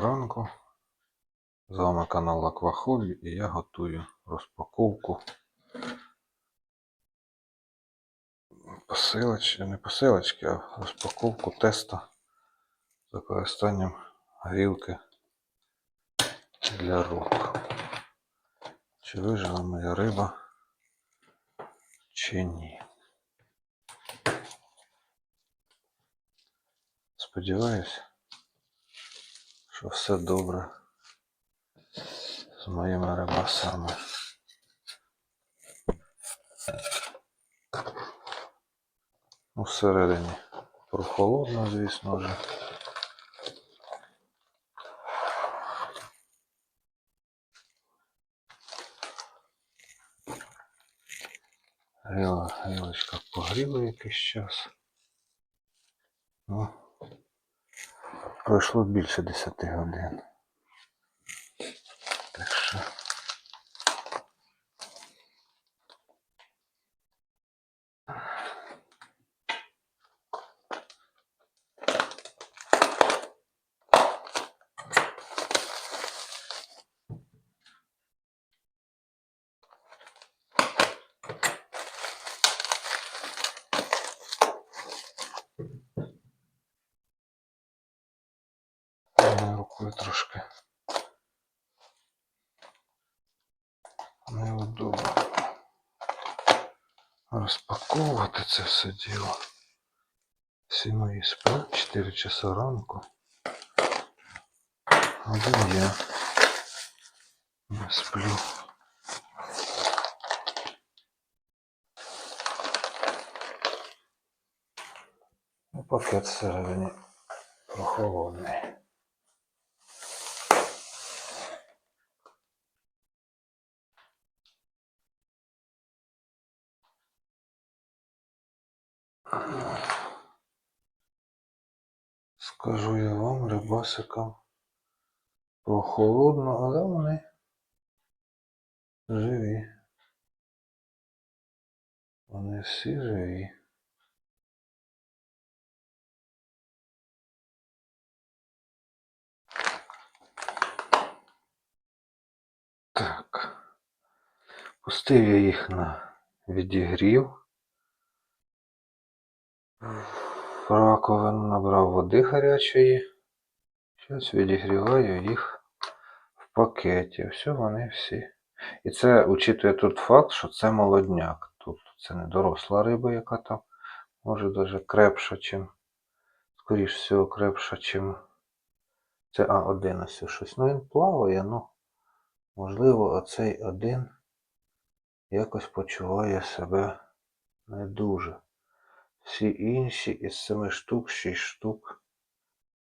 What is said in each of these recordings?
ранку. З вами канал Аквахобі і я готую розпаковку посилочки, не посилочки, а розпаковку теста з використанням грілки для рук. Чи вижила моя риба, чи ні. Сподіваюсь, що все добре з моїми рибасами. Ну, всередині прохолодно, звісно вже. Гріла, грілочка погріла якийсь час. Ну, пройшло більше 10 годин. Так що. Мене рукою трошки неудобно розпаковувати це все діло. Всі мої сплять 4 часа ранку. Один я не сплю. Ну, пакет всередині прохолодний. Скажу я вам, рибасикам, прохолодно, але вони живі. Вони всі живі. Так. Пустив я їх на відігрів. В раковину набрав води гарячої. Зараз відігріваю їх в пакеті. Все вони всі. І це учитує тут факт, що це молодняк. Тобто це не доросла риба, яка там може навіть крепша, чим, скоріш всього, крепша, чим це А11 щось. Ну він плаває, ну можливо, оцей один якось почуває себе не дуже. Всі інші із семи штук, шість штук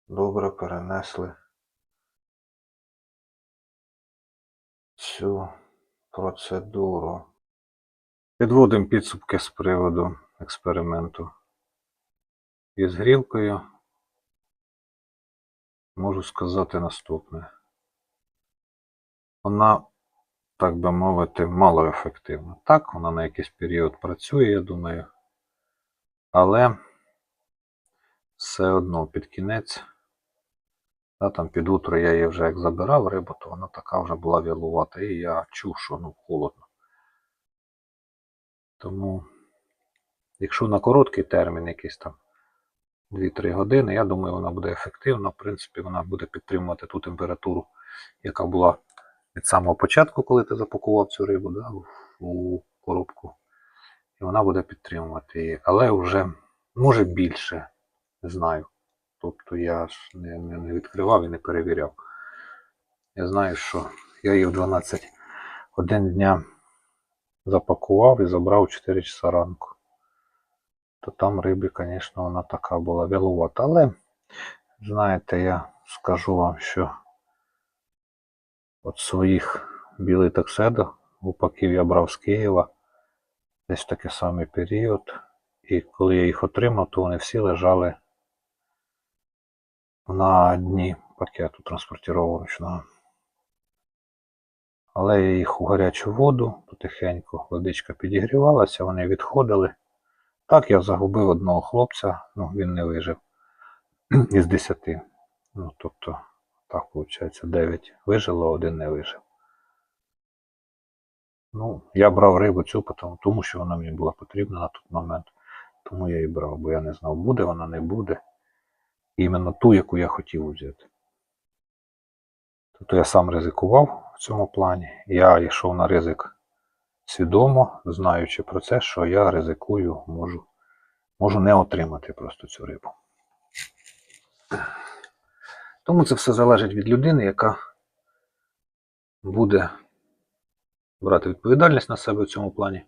добре перенесли цю процедуру. Підводимо підсумки з приводу експерименту із грілкою. Можу сказати наступне. Вона, так би мовити, малоефективна. Так, вона на якийсь період працює, я думаю. Але все одно під кінець, да, там під утро я її вже як забирав рибу, то вона така вже була вілувата. І я чув, що ну, холодно. Тому, якщо на короткий термін, якийсь там 2-3 години, я думаю, вона буде ефективна. В принципі, вона буде підтримувати ту температуру, яка була від самого початку, коли ти запакував цю рибу да, у коробку. І вона буде підтримувати її. Але вже може більше, не знаю. Тобто я ж не, не, відкривав і не перевіряв. Я знаю, що я її в 12 один дня запакував і забрав 4 часа ранку. То там риби, звісно, вона така була вялувата. Але, знаєте, я скажу вам, що от своїх білий такседо гупаків я брав з Києва десь такий самий період. І коли я їх отримав, то вони всі лежали на дні пакету транспортировочного. Але я їх у гарячу воду, потихеньку водичка підігрівалася, вони відходили. Так, я загубив одного хлопця, ну він не вижив із 10. Ну, тобто, так виходить, 9 вижило, один не вижив. Ну, я брав рибу цю, тому що вона мені була потрібна на той момент. Тому я її брав, бо я не знав, буде вона, не буде. Іменно ту, яку я хотів взяти. Тобто я сам ризикував в цьому плані. Я йшов на ризик свідомо, знаючи про це, що я ризикую, можу, можу не отримати просто цю рибу. Тому це все залежить від людини, яка буде брати відповідальність на себе в цьому плані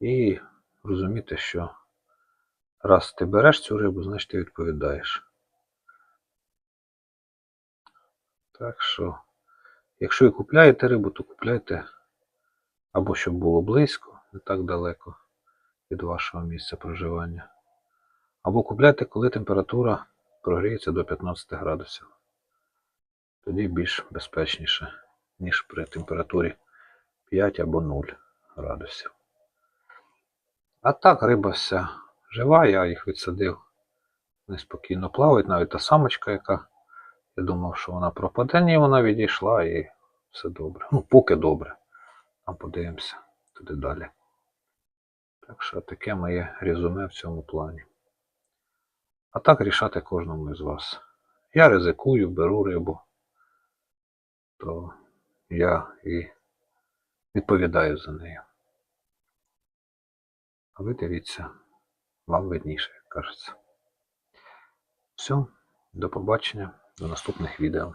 і розуміти, що раз ти береш цю рибу, значить ти відповідаєш. Так що, якщо і купляєте рибу, то купляйте або щоб було близько, не так далеко від вашого місця проживання. Або купляйте, коли температура прогріється до 15 градусів. Тоді більш безпечніше, ніж при температурі 5 або 0 градусів. А так риба вся жива, я їх відсадив. Вони спокійно плавають, навіть та самочка, яка я думав, що вона пропаде, ні, вона відійшла і все добре. Ну, поки добре. А подивимося туди далі. Так що таке моє резюме в цьому плані. А так рішати кожному із вас. Я ризикую, беру рибу, то я і відповідаю за нею. А ви дивіться, вам видніше, як кажеться. Все, до побачення, до наступних відео.